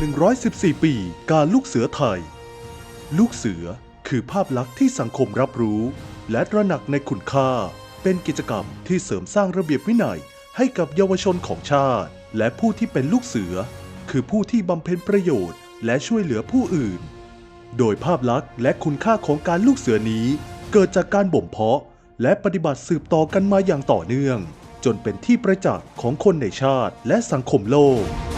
114 ปี การลูกเสือไทย ลูกเสือคือภาพลักษณ์ที่สังคมรับรู้ และตระหนักในคุณค่า เป็นกิจกรรมที่เสริมสร้างระเบียบวินัยให้กับเยาวชนของชาติ และผู้ที่เป็นลูกเสือ คือผู้ที่บำเพ็ญประโยชน์ และช่วยเหลือผู้อื่น โดยภาพลักษณ์และคุณค่าของการลูกเสือนี้ เกิดจากการบ่มเพาะ และปฏิบัติสืบต่อกันมาอย่างต่อเนื่อง จนเป็นที่ประจักษ์ของคนในชาติและสังคมโลก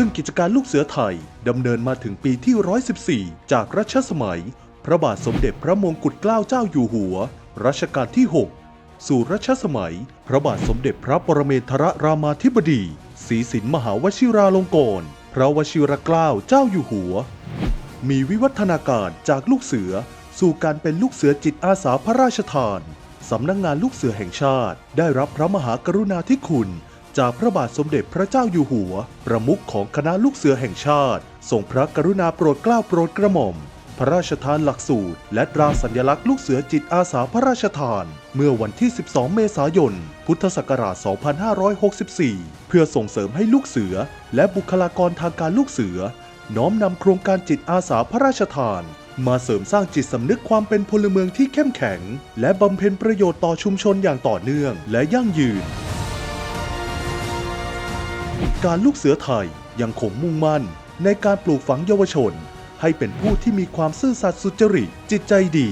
ซึ่งกิจการลูกเสือไทยดำเนินมาถึงปีที่ 114 จากรัชสมัย พระบาทสมเด็จพระมงกุฎเกล้าเจ้าอยู่หัว รัชกาลที่ 6 สู่รัชสมัย พระบาทสมเด็จพระปรเมนทรรามาธิบดีศรีสินมหาวชิราลงกรณ์พระวชิรเกล้าเจ้าอยู่หัว มีวิวัฒนาการจากลูกเสือ สู่การเป็นลูกเสือจิตอาสาพระราชทาน สำนักงงานลูกเสือแห่งชาติ ได้รับพระมหากรุณาธิคุณ จากพระบาทสมเด็จพระเจ้าอยู่หัว ประมุขของคณะลูกเสือแห่งชาติทรงพระกรุณาโปรดเกล้าโปรดกระหม่อม พระราชทานหลักสูตร และตราสัญลักษณ์ลูกเสือจิตอาสาพระราชทาน เมื่อวันที่ 12 เมษายน พุทธศักราช 2564 เพื่อส่งเสริมให้ลูกเสือ และบุคลากรทางการลูกเสือ น้อมนำโครงการจิตอาสาพระราชทานมาเสริมสร้างจิตสำนึกความเป็นพลเมืองที่เข้มแข็ง และบำเพ็ญประโยชน์ต่อชุมชนอย่างต่อเนื่องและยั่งยืน การลูกเสือไทยยังคงมุ่งมั่น ในการปลูกฝังเยาวชน ให้เป็นผู้ที่มีความซื่อสัตย์สุจริตจิตใจดี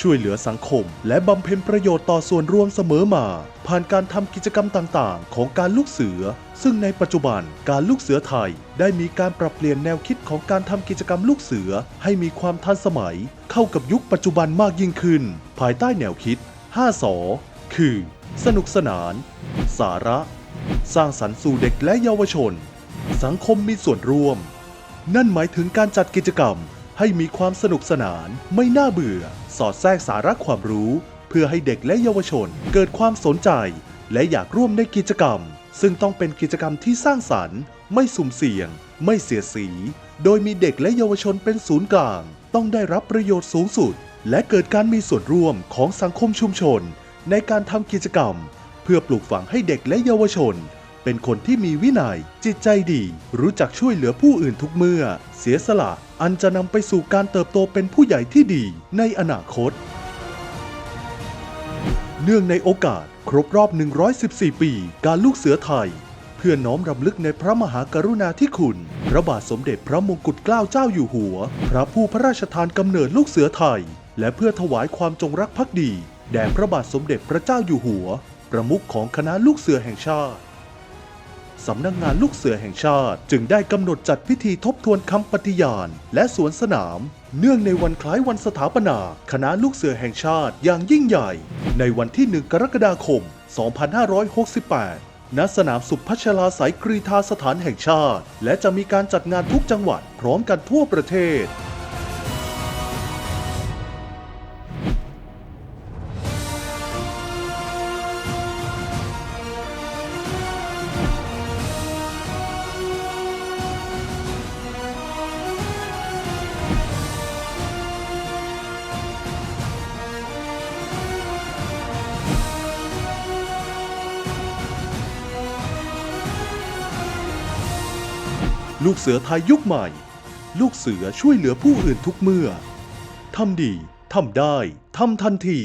ช่วยเหลือสังคม และบำเพ็ญประโยชน์ต่อส่วนรวมเสมอมา ผ่านการทำกิจกรรมต่างๆ ของการลูกเสือ ซึ่งในปัจจุบันการลูกเสือไทยได้มีการปรับเปลี่ยนแนวคิดของการทำกิจกรรมลูกเสือ ให้มีความทันสมัย เข้ากับยุคปัจจุบันมากยิ่งขึ้น ภายใต้แนวคิด5สอคือ สนุกสนาน สาระ สร้างสรรค์สู่เด็กและเยาวชน สังคมมีส่วนร่วม นั่นหมายถึงการจัดกิจกรรมให้มีความสนุกสนาน ไม่น่าเบื่อ สอดแทรกสาระความรู้ เพื่อให้เด็กและเยาวชนเกิดความสนใจ และอยากร่วมในกิจกรรม ซึ่งต้องเป็นกิจกรรมที่สร้างสรรค์ ไม่สุ่มเสี่ยง ไม่เสียสี โดยมีเด็กและเยาวชนเป็นศูนย์กลาง ต้องได้รับประโยชน์สูงสุด และเกิดการมีส่วนร่วมของสังคมชุมชน ในการทำกิจกรรม เพื่อปลูกฝังให้เด็กและเยาวชน เป็นคนที่มีวินัย จิตใจดี รู้จักช่วยเหลือผู้อื่นทุกเมื่อ เสียสละอันจะนำไปสู่การเติบโตเป็นผู้ใหญ่ที่ดีในอนาคต เนื่องในโอกาส ครบรอบ 114 ปี การลูกเสือไทย เพื่อน้อมรำลึกในพระมหากรุณาธิคุณ พระบาทสมเด็จพระมงกุฎเกล้าเจ้าอยู่หัว พระผู้พระราชทานกำเนิดลูกเสือไทย และเพื่อถวายความจงรักภักดี แด่พระบาทสมเด็จพระเจ้าอยู่หัว ประมุขของคณะลูกเสือแห่งชาติ สำนักงงานลูกเสือแห่งชาติ จึงได้กำหนดจัดพิธีทบทวนคำปฏิญาณ และสวนสนาม เนื่องในวันคล้ายวันสถาปนา คณะลูกเสือแห่งชาติอย่างยิ่งใหญ่ ในวันที่ 1 กรกฎาคม 2568 ณ สนามสุพัชลาสายกรีธาสถานแห่งชาติ และจะมีการจัดงานทุกจังหวัดพร้อมกันทั่วประเทศ ลูกเสือไทยยุคใหม่ ลูกเสือช่วยเหลือผู้อื่นทุกเมื่อ ทำดี ทำได้ ทำทันที